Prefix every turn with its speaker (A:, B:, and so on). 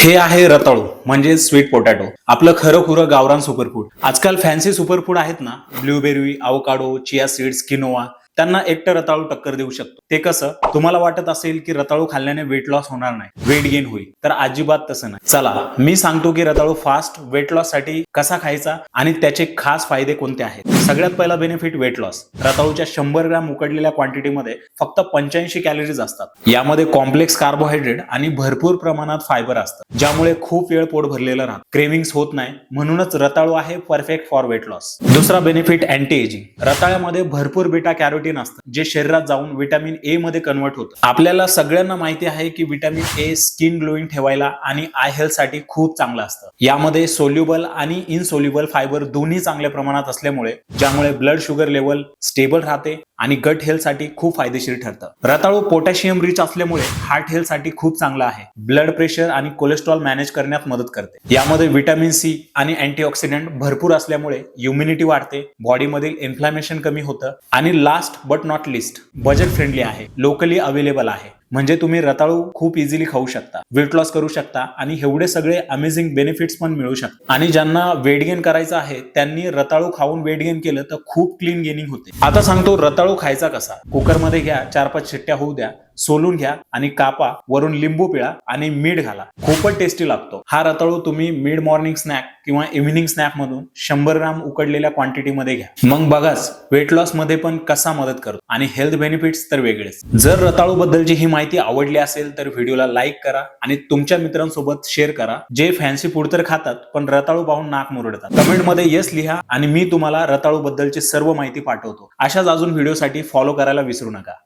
A: हे आहे रताळू म्हणजे स्वीट पोटॅटो आपलं खरं खुरं गावरान सुपरफूड आजकाल फॅन्सी सुपरफूड आहेत ना blueberry avocado chia seeds quinoa त्यांना एकटं रताळू टक्कर देऊ शकतो. ते कसं तुम्हाला वाटत असेल की रताळू खाल्ल्याने वेट लॉस होणार नाही वेट गेन होईल तर अजिबात तसं नाही. चला मी सांगतो की रताळू फास्ट वेट लॉससाठी कसा खायचा आणि त्याचे खास फायदे कोणते आहेत? सगळ्यात पहिला बेनिफिट वेट लॉस रताळूच्या शंभर ग्रॅम उकडलेल्या क्वांटिटीमध्ये फक्त पंच्याऐंशी कॅलरीज असतात. यामध्ये कॉम्प्लेक्स कार्बोहायड्रेट आणि भरपूर प्रमाणात फायबर असतं. ज्यामुळे खूप वेळ पोट भरलेलं राहतं. क्रेविंग्स होत नाही. म्हणूनच रताळू आहे परफेक्ट फॉर वेट लॉस दुसरा बेनिफिट अँटी एजिंग रताळ्यामध्ये भरपूर बेटा कॅरोटीन असतं जे शरीरात जाऊन विटॅमिन ए मध्ये कन्वर्ट होतं. आपल्याला सगळ्यांना माहिती आहे की विटॅमिन ए स्किन ग्लोईंग ठेवायला आणि आय हेल्थसाठी खूप चांगलं असतं. यामध्ये सोल्युबल आणि इनसोल्युबल फायबर दोन्ही चांगल्या प्रमाणात असल्यामुळे ज्यामुळे ब्लड शुगर लेवल स्टेबल राहते आणि गट हेल्थसाठी खूप फायदेशीर ठरतं. रताळू पोटॅशियम रिच असल्यामुळे हार्ट हेल्थसाठी खूप चांगला आहे. ब्लड प्रेशर आणि कोलेस्ट्रॉल मॅनेज करण्यात मदत करते. यामध्ये विटॅमिन सी आणि अँटीऑक्सिडंट भरपूर असल्यामुळे इम्युनिटी वाढते बॉडीमधील इन्फ्लॅमेशन कमी होतं आणि last but not least budget friendly आहे. लोकली अवेलेबल आहे. म्हणजे तुम्ही रताळू खूप इझिली खाऊ शकता वेट लॉस करू शकता आणि एवढे सगळे अमेझिंग बेनिफिट्स पण मिळू शकतात. आणि ज्यांना वेट गेन करायचं आहे त्यांनी रताळू खाऊन वेट गेन केलं तर खूप क्लीन गेनिंग होते. आता सांगतो रताळू खायचा कसा. कुकरमध्ये घ्या चार पाच शिट्ट्या होऊ द्या. सोलून घ्या आणि कापा वरून लिंबू पिळा आणि मीठ घाला. खूपच टेस्टी लागतो. हा रताळू तुम्ही मिड मॉर्निंग स्नॅक किंवा इव्हिनिंग स्नॅक मधून शंभर ग्राम उकडलेल्या क्वांटिटी मध्ये घ्या. मग बघाच वेट लॉसमध्ये पण कसा मदत करतो. आणि हेल्थ बेनिफिट्स तर वेगळेच. जर रताळू बद्दलची ही माहिती आवडली असेल तर व्हिडिओला लाईक करा आणि तुमच्या मित्रांसोबत शेअर करा. जे फॅन्सी फूड तर खातात पण रताळू पाहून नाक मुरडतात. कमेंटमध्ये येस लिहा आणि मी तुम्हाला रताळू बद्दलची सर्व माहिती पाठवतो. अशाच अजून व्हिडिओसाठी फॉलो करायला विसरू नका.